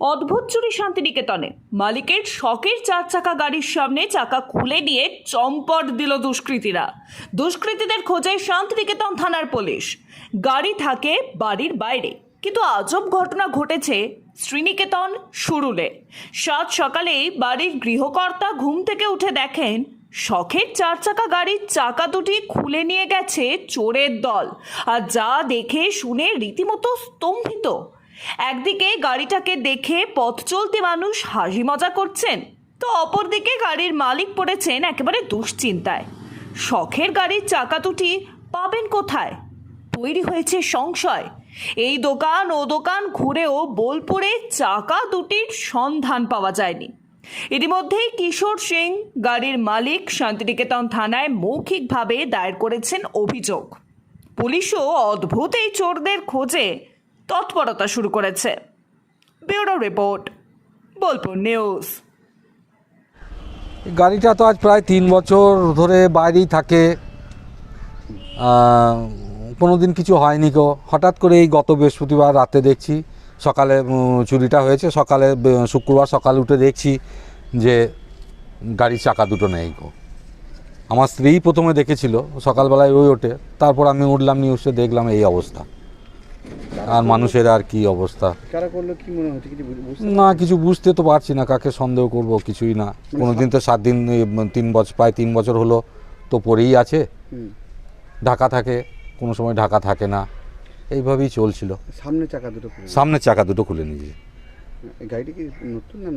অদ্ভুত চুরি শান্তিনিকেতনে। মালিকের শখের চার চাকা গাড়ির সামনে চাকা খুলে দিয়ে চম্পট দিল দুষ্কৃতীরা। দুষ্কৃতীদের খোঁজে শান্তিনিকেতন থানার পুলিশ। গাড়ি থাকে বাড়ির বাইরে। কিন্তু আজব ঘটনা ঘটেছে শ্রীনিকেতন সুরুলে। সাত সকালে বাড়ির গৃহকর্তা ঘুম থেকে উঠে দেখেন, শখের চার চাকা গাড়ির চাকা দুটি খুলে নিয়ে গেছে চোরের দল। আর যা দেখে শুনে রীতিমতো স্তম্ভিত। একদিকে গাড়িটাকে দেখে পথ চলতি মানুষ হাসি মজা করছেন, তো অপরদিকে গাড়ির মালিক পড়েছেন একেবারে দুশ্চিন্তায়। শখের গাড়ির চাকা দুটি পাবেন কোথায়? তৈরি হয়েছে সংশয়। এই দোকান ও দোকান ঘুরেও বোলপুরে চাকা দুটির সন্ধান পাওয়া যায়নি। ইতিমধ্যেই কিশোর সিং গাড়ির মালিক শান্তিনিকেতন থানায় মৌখিকভাবে দায়ের করেছেন অভিযোগ। পুলিশও অদ্ভুত এই চোরদের খোঁজে তৎপরতা শুরু করেছে। Bureau report, Bolpur news. গাড়িটা তো আজ প্রায় তিন বছর ধরে বাইরেই থাকে। কোনো দিন কিছু হয়নি কো হঠাৎ করে এই গত বৃহস্পতিবার রাতে দেখছি, সকালে চুরিটা হয়েছে। সকালে শুক্রবার সকালে উঠে দেখছি যে গাড়ির চাকা দুটো নেই গো। আমার স্ত্রী প্রথমে দেখেছিল সকালবেলায় ওই ওঠে, তারপর আমি উঠলাম, নিউজে দেখলাম এই অবস্থা। আর মানুষের আর কি অবস্থা? কারা করল? কি মনে হচ্ছে? কিছু বুঝতে না কিছু বুঝতে তো পারছি না কাকে সন্দেহ করব? কিছুই না। কোনোদিন তো সাত দিন তিন বছর প্রায় তিন বছর হলো তো পড়েই আছে। ঢাকা থাকে কোনো সময় ঢাকা থাকে না। এইভাবেই চলছিল। সামনে চাকা দুটো খুলে সামনের চাকা দুটো খুলে নিয়েছে। গাড়িটা কি নতুন না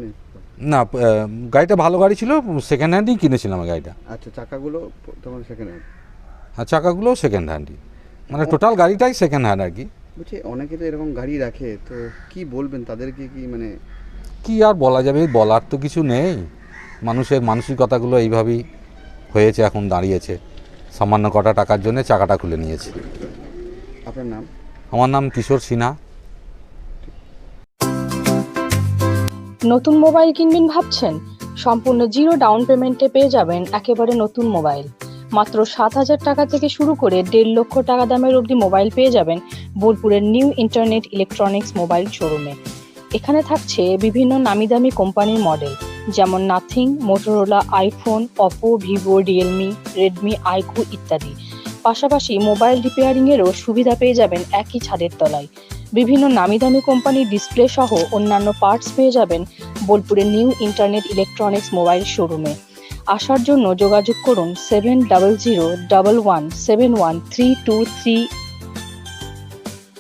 না গাড়িটা ভালো গাড়ি ছিল সেকেন্ড হ্যান্ডই কিনেছিলাম গাড়িটা। আচ্ছা চাকাগুলো তোমার সেখানে আর চাকাগুলোও সেকেন্ড হ্যান্ডই মানে টোটাল গাড়িটাই সেকেন্ড হ্যান্ড আর কি। বলছি অনেকে তো এরকম গাড়ি রাখে তো কি বলবেন তাদেরকে কি মানে? কি আর বলা যাবে? বলার তো কিছু নেই। মানুষের মানসিকতাগুলো এইভাবেই হয়েছে এখন দাঁড়িয়েছে। সামান্য কটা টাকার জন্য চাকাটা খুলে নিয়েছে। আপনার নাম? আমার নাম কিশোর সিনহা। নতুন মোবাইল কিনবেন ভাবছেন? সম্পূর্ণ জিরো ডাউন পেমেন্টে পেয়ে যাবেন একেবারে নতুন মোবাইল। মাত্র সাত হাজার টাকা থেকে শুরু করে দেড় লক্ষ টাকা দামের অবধি মোবাইল পেয়ে যাবেন বোলপুরের নিউ ইন্টারনেট ইলেকট্রনিক্স মোবাইল শোরুমে। এখানে থাকছে বিভিন্ন নামি দামি কোম্পানির মডেল, যেমন Nothing, Motorola, iPhone, Oppo, Vivo, Realme, Redmi, iQOO ইত্যাদি। পাশাপাশি মোবাইল রিপেয়ারিংয়েরও সুবিধা পেয়ে যাবেন একই ছাদের তলায়। বিভিন্ন নামি দামি কোম্পানির ডিসপ্লে সহ অন্যান্য পার্টস পেয়ে যাবেন বোলপুরের নিউ ইন্টারনেট ইলেকট্রনিক্স মোবাইল শোরুমে। আসার জন্য যোগাযোগ করুন seven double zero double one seven one three two three